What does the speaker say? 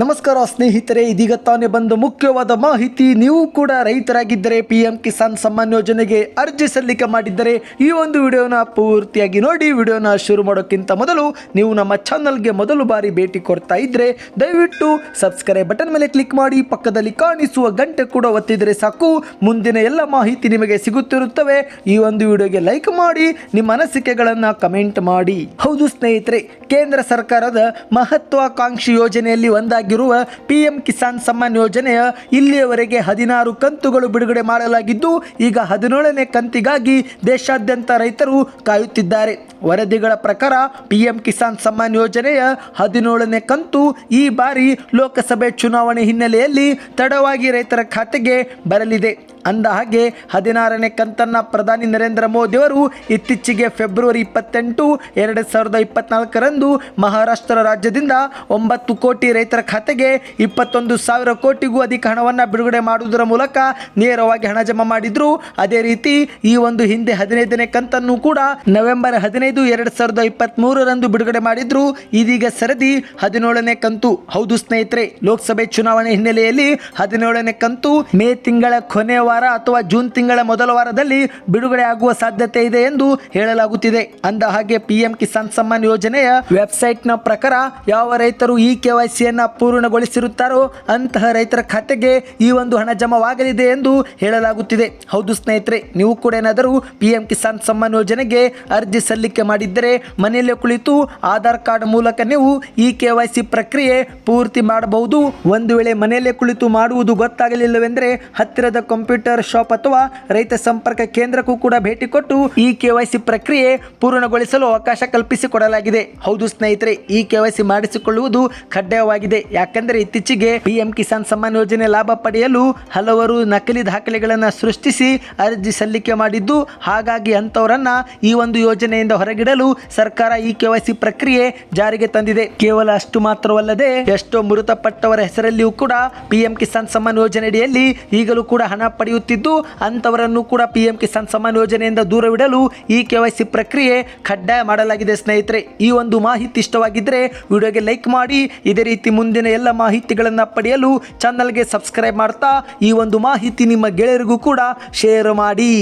ನಮಸ್ಕಾರ ಸ್ನೇಹಿತರೆ, ಇದೀಗ ತಾನೇ ಬಂದ ಮುಖ್ಯವಾದ ಮಾಹಿತಿ. ನೀವು ಕೂಡ ರೈತರಾಗಿದ್ದರೆ ಪಿ ಎಂ ಕಿಸಾನ್ ಸಮ್ಮಾನ್ ಯೋಜನೆಗೆ ಅರ್ಜಿ ಸಲ್ಲಿಕೆ ಮಾಡಿದ್ದರೆ ಈ ಒಂದು ವಿಡಿಯೋನ ಪೂರ್ತಿಯಾಗಿ ನೋಡಿ. ವಿಡಿಯೋನ ಶುರು ಮಾಡೋಕ್ಕಿಂತ ಮೊದಲು ನೀವು ನಮ್ಮ ಚಾನಲ್ಗೆ ಮೊದಲು ಬಾರಿ ಭೇಟಿ ಕೊಡ್ತಾ ಇದ್ರೆ ದಯವಿಟ್ಟು ಸಬ್ಸ್ಕ್ರೈಬ್ ಬಟನ್ ಮೇಲೆ ಕ್ಲಿಕ್ ಮಾಡಿ. ಪಕ್ಕದಲ್ಲಿ ಕಾಣಿಸುವ ಗಂಟೆ ಕೂಡ ಒತ್ತಿದರೆ ಸಾಕು. ಮುಂದಿನ ಎಲ್ಲ ಮಾಹಿತಿ ನಿಮಗೆ ಸಿಗುತ್ತಿರುತ್ತವೆ. ಈ ಒಂದು ವಿಡಿಯೋಗೆ ಲೈಕ್ ಮಾಡಿ, ನಿಮ್ಮ ಅನಿಸಿಕೆಗಳನ್ನು ಕಮೆಂಟ್ ಮಾಡಿ. ಹೌದು ಸ್ನೇಹಿತರೆ, ಕೇಂದ್ರ ಸರ್ಕಾರದ ಮಹತ್ವಾಕಾಂಕ್ಷಿ ಯೋಜನೆಯಲ್ಲಿ ಒಂದಾಗಿರುವ ಪಿ ಎಂ ಕಿಸಾನ್ ಸಮ್ಮಾನ್ ಯೋಜನೆಯ ಇಲ್ಲಿಯವರೆಗೆ ಹದಿನಾರು ಕಂತುಗಳು ಬಿಡುಗಡೆ ಮಾಡಲಾಗಿದ್ದು, ಈಗ ಹದಿನೇಳನೇ ಕಂತಿಗಾಗಿ ದೇಶಾದ್ಯಂತ ರೈತರು ಕಾಯುತ್ತಿದ್ದಾರೆ. ವರದಿಗಳ ಪ್ರಕಾರ ಪಿಎಂ ಕಿಸಾನ್ ಸಮ್ಮಾನ್ ಯೋಜನೆಯ ಹದಿನೇಳನೇ ಕಂತು ಈ ಬಾರಿ ಲೋಕಸಭೆ ಚುನಾವಣೆ ಹಿನ್ನೆಲೆಯಲ್ಲಿ ತಡವಾಗಿ ರೈತರ ಖಾತೆಗೆ ಬರಲಿದೆ. ಅಂದ ಹಾಗೆ ಹದಿನಾರನೇ ಕಂತನ್ನ ಪ್ರಧಾನಿ ನರೇಂದ್ರ ಮೋದಿಯವರು ಇತ್ತೀಚೆಗೆ ಫೆಬ್ರವರಿ ಇಪ್ಪತ್ತೆಂಟು ಎರಡು ಸಾವಿರದ ಇಪ್ಪತ್ನಾಲ್ಕರಂದು ಮಹಾರಾಷ್ಟ್ರ ರಾಜ್ಯದಿಂದ ಒಂಬತ್ತು ಕೋಟಿ ರೈತರ ಖಾತೆಗೆ ಇಪ್ಪತ್ತೊಂದು ಸಾವಿರ ಕೋಟಿಗೂ ಅಧಿಕ ಹಣವನ್ನು ಬಿಡುಗಡೆ ಮಾಡುವುದರ ಮೂಲಕ ನೇರವಾಗಿ ಹಣ ಜಮಾ ಮಾಡಿದ್ರು. ಅದೇ ರೀತಿ ಈ ಒಂದು ಹಿಂದೆ ಹದಿನೈದನೇ ಕಂತನ್ನು ಕೂಡ ನವೆಂಬರ್ ಹದಿನೈದು ಎರಡು ಸಾವಿರದ ಇಪ್ಪತ್ತ್ ಮೂರರಂದು ಬಿಡುಗಡೆ ಮಾಡಿದ್ರು. ಇದೀಗ ಸರದಿ ಹದಿನೇಳನೇ ಕಂತು. ಹೌದು ಸ್ನೇಹಿತರೆ, ಲೋಕಸಭೆ ಚುನಾವಣೆ ಹಿನ್ನೆಲೆಯಲ್ಲಿ ಹದಿನೇಳನೇ ಕಂತು ಮೇ ತಿಂಗಳ ಕೊನೆಯ ವಾರ ಅಥವಾ ಜೂನ್ ತಿಂಗಳ ಮೊದಲ ವಾರದಲ್ಲಿ ಬಿಡುಗಡೆ ಆಗುವ ಸಾಧ್ಯತೆ ಇದೆ ಎಂದು ಹೇಳಲಾಗುತ್ತಿದೆ. ಅಂದ ಹಾಗೆ ಪಿಎಂ ಕಿಸಾನ್ ಸಮ್ಮಾನ್ ಯೋಜನೆಯ ವೆಬ್ಸೈಟ್ನ ಪ್ರಕಾರ ಯಾವ ರೈತರು ಈ ಕೆವೈಸಿಯನ್ನ ಪೂರ್ಣಗೊಳಿಸಿರುತ್ತಾರೋ ಅಂತಹ ರೈತರ ಖಾತೆಗೆ ಈ ಒಂದು ಹಣ ಜಮಾವಾಗಲಿದೆ ಎಂದು ಹೇಳಲಾಗುತ್ತಿದೆ. ಹೌದು ಸ್ನೇಹಿತರೆ, ನೀವು ಕೂಡ ಏನಾದರೂ ಪಿಎಂ ಕಿಸಾನ್ ಸಮ್ಮಾನ್ ಯೋಜನೆಗೆ ಅರ್ಜಿ ಸಲ್ಲಿಕೆ ಮಾಡಿದ್ದರೆ ಮನೆಯಲ್ಲೇ ಕುಳಿತು ಆಧಾರ್ ಕಾರ್ಡ್ ಮೂಲಕ ನೀವು ಈ ಕೆ ಪ್ರಕ್ರಿಯೆ ಪೂರ್ತಿ ಮಾಡಬಹುದು. ಒಂದು ವೇಳೆ ಮನೆಯಲ್ಲೇ ಕುಳಿತು ಮಾಡುವುದು ಗೊತ್ತಾಗಲಿಲ್ಲವೆಂದರೆ ಹತ್ತಿರದ ಕಂಪ್ಯೂಟರ್ ಶಾಪ್ ಅಥವಾ ರೈತ ಸಂಪರ್ಕ ಕೇಂದ್ರಕ್ಕೂ ಕೂಡ ಭೇಟಿ ಕೊಟ್ಟು ಈ ಕೆವೈಸಿ ಪ್ರಕ್ರಿಯೆ ಪೂರ್ಣಗೊಳಿಸಲು ಅವಕಾಶ ಕಲ್ಪಿಸಿಕೊಡಲಾಗಿದೆ. ಹೌದು ಸ್ನೇಹಿತರೆ, ಈ ಕೆವೈಸಿ ಮಾಡಿಸಿಕೊಳ್ಳುವುದು ಕಡ್ಡಾಯವಾಗಿದೆ. ಯಾಕೆಂದರೆ ಇತ್ತೀಚೆಗೆ ಪಿಎಂ ಕಿಸಾನ್ ಸಮ್ಮಾನ್ ಯೋಜನೆ ಲಾಭ ಪಡೆಯಲು ಹಲವರು ನಕಲಿ ದಾಖಲೆಗಳನ್ನು ಸೃಷ್ಟಿಸಿ ಅರ್ಜಿ ಸಲ್ಲಿಕೆ ಮಾಡಿದ್ದು, ಹಾಗಾಗಿ ಅಂತವರನ್ನ ಈ ಒಂದು ಯೋಜನೆಯಿಂದ ಹೊರಗಿಡಲು ಸರ್ಕಾರ ಈ ಕೆವೈಸಿ ಪ್ರಕ್ರಿಯೆ ಜಾರಿಗೆ ತಂದಿದೆ. ಕೇವಲ ಅಷ್ಟು ಮಾತ್ರವಲ್ಲದೆ ಎಷ್ಟೋ ಮೃತಪಟ್ಟವರ ಹೆಸರಲ್ಲಿಯೂ ಕೂಡ ಪಿಎಂ ಕಿಸಾನ್ ಸಮ್ಮಾನ್ ಯೋಜನೆಯಡಿಯಲ್ಲಿ ಈಗಲೂ ಕೂಡ ಹಣ ಪಡೆಯುತ್ತಿದ್ದು ಅಂತವರನ್ನು ಕೂಡ ಪಿಎಂ ಕಿಸಾನ್ ಸಮ್ಮಾನ್ ಯೋಜನೆಯಿಂದ ದೂರವಿಡಲು ಈ ಕೆ ಪ್ರಕ್ರಿಯೆ ಕಡ್ಡಾಯ ಮಾಡಲಾಗಿದೆ ಸ್ನೇಹಿತರೆ. ಈ ಒಂದು ಮಾಹಿತಿ ಇಷ್ಟವಾಗಿದ್ದರೆ ವಿಡಿಯೋಗೆ ಲೈಕ್ ಮಾಡಿ, ಇದೇ ರೀತಿ ಮುಂದಿನ ಎಲ್ಲ ಮಾಹಿತಿಗಳನ್ನು ಪಡೆಯಲು ಚಾನಲ್ಗೆ ಸಬ್ಸ್ಕ್ರೈಬ್ ಮಾಡ್ತಾ, ಈ ಒಂದು ಮಾಹಿತಿ ನಿಮ್ಮ ಗೆಳೆಯರಿಗೂ ಕೂಡ ಶೇರ್ ಮಾಡಿ.